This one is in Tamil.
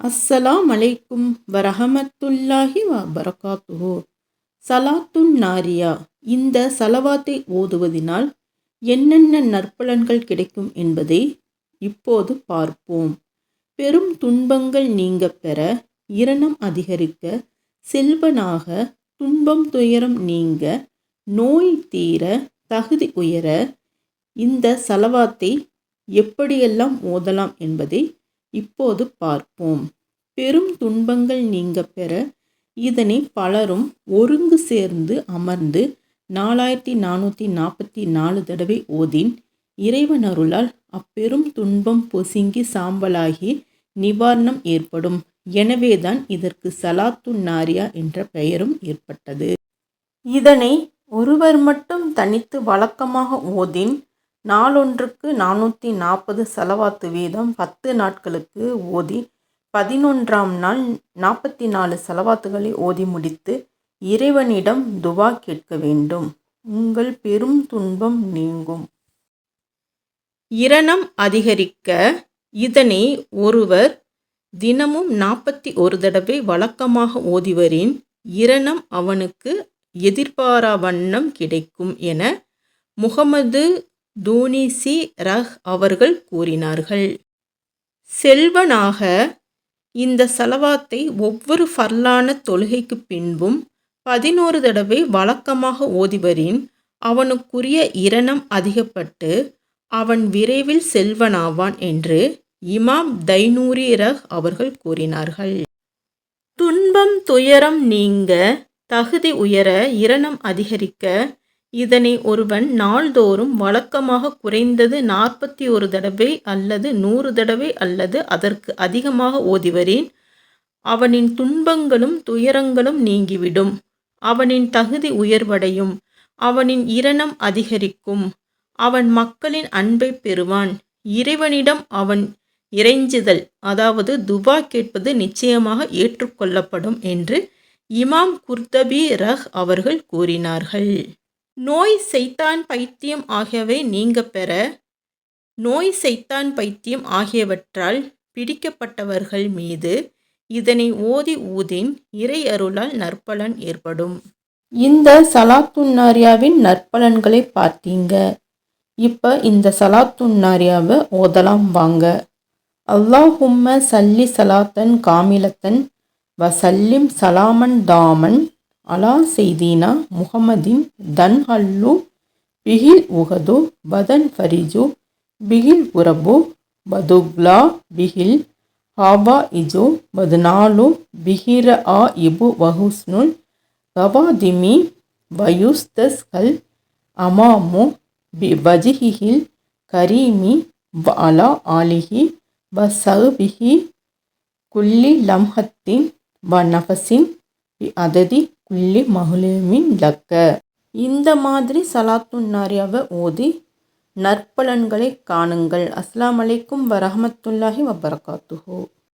அஸ்ஸலாம் அலைக்கும் வரஹமத்துல்லாஹி வ பரகாத்துஹு சலாத்துன் நாரியா இந்த சலவாத்தை ஓதுவதினால் என்னென்ன நற்பலன்கள் கிடைக்கும் என்பதை இப்போது பார்ப்போம். பெரும் துன்பங்கள் நீங்க பெற இரணம் அதிகரிக்க செல்வனாக துன்பம் துயரம் நீங்க நோய் தீர தகுதி உயர இந்த சலவாத்தை எப்படியெல்லாம் ஓதலாம் என்பதை இப்போது பார்ப்போம். பெரும் துன்பங்கள் நீங்க பெற இதனை பலரும் ஒருங்கு சேர்ந்து அமர்ந்து நாலாயிரத்தி நானூற்றி நாற்பத்தி நாலு தடவை ஓதின். இறைவன் அருளால் அப்பெரும் துன்பம் பொசுங்கி சாம்பலாகி நிவாரணம் ஏற்படும். எனவேதான் இதற்கு சலாத்து நாரியா என்ற பெயரும் ஏற்பட்டது. இதனை ஒருவர் மட்டும் தனித்து வழக்கமாக ஓதின். நாளொன்றுக்கு நானூற்றி நாற்பது செலவாத்து வீதம் பத்து நாட்களுக்கு ஓதி பதினொன்றாம் நாள் நாற்பத்தி நாலு செலவாத்துகளை ஓதி முடித்து இறைவனிடம் துவா கேட்க வேண்டும். உங்கள் பெரும் துன்பம் நீங்கும். இரணம் அதிகரிக்க இதனை ஒருவர் தினமும் நாற்பத்தி ஒரு தடவை வழக்கமாக ஓதிவரின் இரணம் அவனுக்கு எதிர்பாரா வண்ணம் கிடைக்கும் என முகமது தூனிசி ரஹ் அவர்கள் கூறினார்கள். செல்வனாக இந்த செலவாத்தை ஒவ்வொரு ஃபர்லான தொழுகைக்கு பின்பும் பதினோரு தடவை வழக்கமாக ஓதிவரின் அவனுக்குரிய இரணம் அதிகப்பட்டு அவன் விரைவில் செல்வனாவான் என்று இமாம் தைனூரி ரஹ் அவர்கள் கூறினார்கள். துன்பம் துயரம் நீங்க தகுதி உயர இரணம் அதிகரிக்க இதனை ஒருவன் நாள்தோறும் வழக்கமாக குறைந்தது நாற்பத்தி ஒரு தடவை அல்லது நூறு தடவை அல்லது அதற்கு அதிகமாக ஓதிவரேன். அவனின் துன்பங்களும் துயரங்களும் நீங்கிவிடும். அவனின் தகுதி உயர்வடையும். அவனின் இரணம் அதிகரிக்கும். அவன் மக்களின் அன்பை பெறுவான். இறைவனிடம் அவன் இறைஞ்சுதல் அதாவது துபா கேட்பது நிச்சயமாக ஏற்றுக்கொள்ளப்படும் என்று இமாம் குர்தபி ரஹ் அவர்கள் கூறினார்கள். நோய் செய்தான் பைத்தியம் ஆகியவை நீங்க பெற நோய் செய்தான் பைத்தியம் ஆகியவற்றால் பிடிக்கப்பட்டவர்கள் மீது இதனை ஓதி ஊதின் இறை அருளால் நற்பலன் ஏற்படும். இந்த சலாத்துன்னாரியாவின் நற்பலன்களை பார்த்தீங்க. இப்போ இந்த சலாத்துன்னாரியாவை ஓதலாம் வாங்க. அல்லாஹும்ம சல்லி சலாத்தன் காமிலத்தன் வசல்லிம் சலாமன் தாமன் அலா செய்தீனா முகமதின் தன் ஹல்லு பிகில் உகது பதன் ஃபரிஜு பிகில் உரபு பதுக்லா பிகில் ஹாபா இஜு பதுனாலு பிகிர ஆ இபு வஹுஸ்னுல் கவாதிமி வயுஸ்தஸ் கல் அமாமு பி வஜிஹில் கரீமி வ அலா ஆலிஹி வ சஹ்பிஹி குல்லி லம்ஹத்தின் வ நஃபஸின் பி அததி குள்ளி மஹுலேமின் லக்க. இந்த மாதிரி சலாத்துன் நாரியாவை ஓதி நற்பலன்களை காணுங்கள். அஸ்லாம் அலைக்கும் வரஹமத்துல்லாஹி வபரகாத்துஹூ.